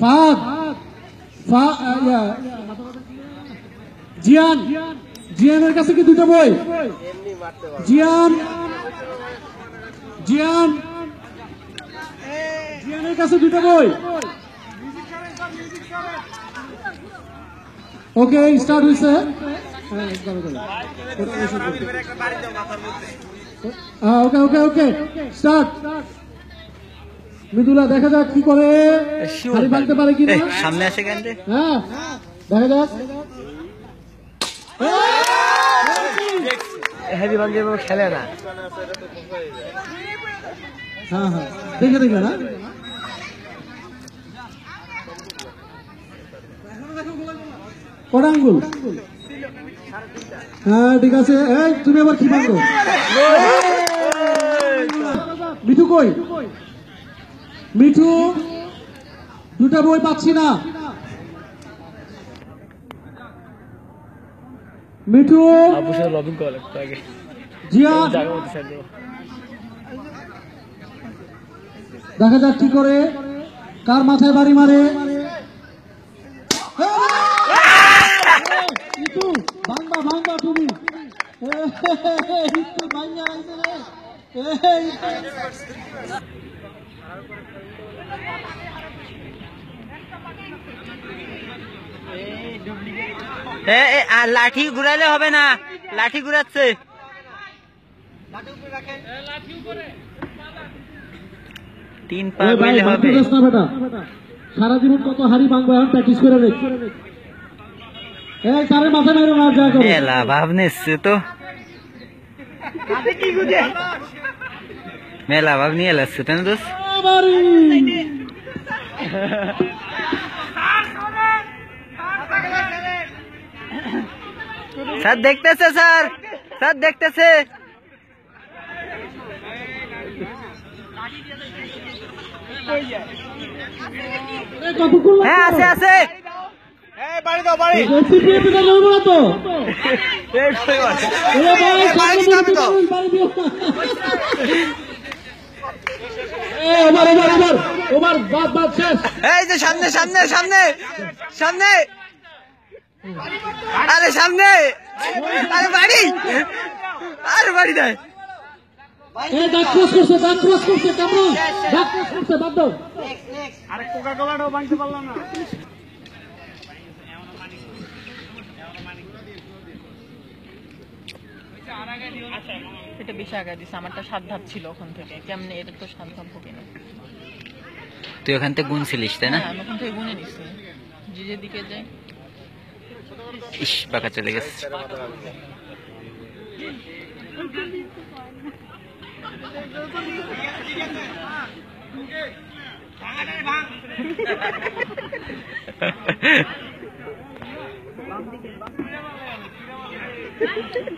ফাদ ফা ইয়া, জিয়ান জিয়ানের কাছে কি দুটো বই? জিয়ান জিয়ান জিয়ানের কাছে দুটো বই? ওকে স্টার্ট হয়েছে হ্যাঁ। হ্যাঁ, ওকে ওকে ওকে স্টার্ট মৃদুলা দেখা যাক কি করে। হাড়ি ভাঙতে পারে কিনা? সামনে আসে কেন হ্যাঁ দেখা যাক। হ্যাভি খেলে না। হ্যাঁ হ্যাঁ দেখে দেখে না? কটা আঙ্গুল? হ্যাঁ ঠিক আছে। তুমি আবার কি ভাঙো? মিঠু কই? মিঠু দুটা বই পাচ্ছি না। মিঠু। লবিং আগে। জিয়া। দেখা যাক কি করে। কার মাথায় বাড়ি মারে? ইতু ভাঙবা ভাঙবা তুমি। ভাঙা লাঠি ঘুরাইলে হবে না। লাঠি ঘুরাচ্ছে। তিন হবে। না সারা জীবন কত হাড়ি ভাঙবো এখন প্র্যাকটিস করে রেখ এই তারে মাথা মেরো না যা করো। এলা ভাব নিচ্ছে তো। মেলা ভাব নিয়ে এলাচ্ছে তাই না বাড়ি স্যার দেখতেছে স্যার। স্যার দেখতেছে? হ্যাঁ আছে আছে। বাড়ি না। বাদ বাদ শেষ। এই যে সামনে সামনে সামনে সামনে। আরে সামনে। আরে বাড়ি। আরে বাড়ি দেয় ক্রস করছে দাগ ক্রস করছে এটা বেশি আগে দিছে আমারটা সাত ধাপ ছিল ওখান থেকে কেমনে এটা তো সাত ধাপ হবে না। তুই ওখান থেকে গুনছিলিস তাই না? হ্যাঁ, আমি ওখান থেকে গুনে নিছি যে যেদিকে যাই ইস পাকা চলে গেছে। আশিক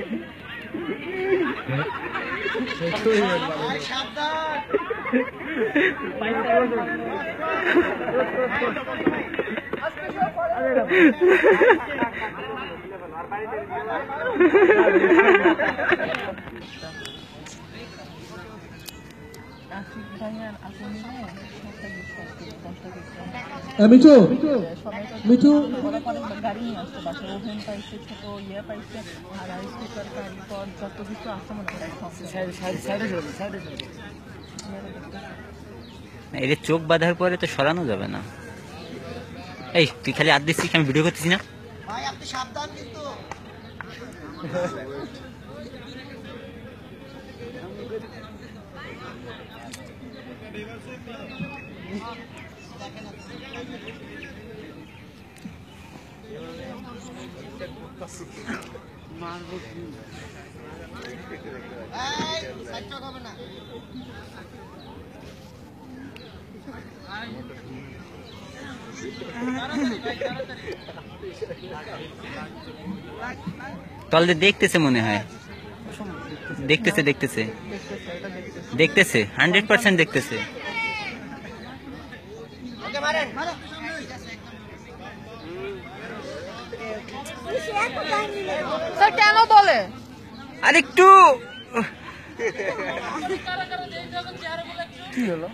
ভাইয়ার আপু মিলে একটা gift মিঠু। মিঠু। হয় এর চোখ বাঁধার পরে তো সরানো যাবে না। এই তুই খালি আর দিচ্ছিস আমি ভিডিও করতেছি না? তলদে দেখতেছে মনে হয়। দেখতেছে দেখতেছে। দেখতেছে হান্ড্রেড পার্সেন্ট দেখতেছে। স্যার কেন বলে? আর একটু। কি হলো?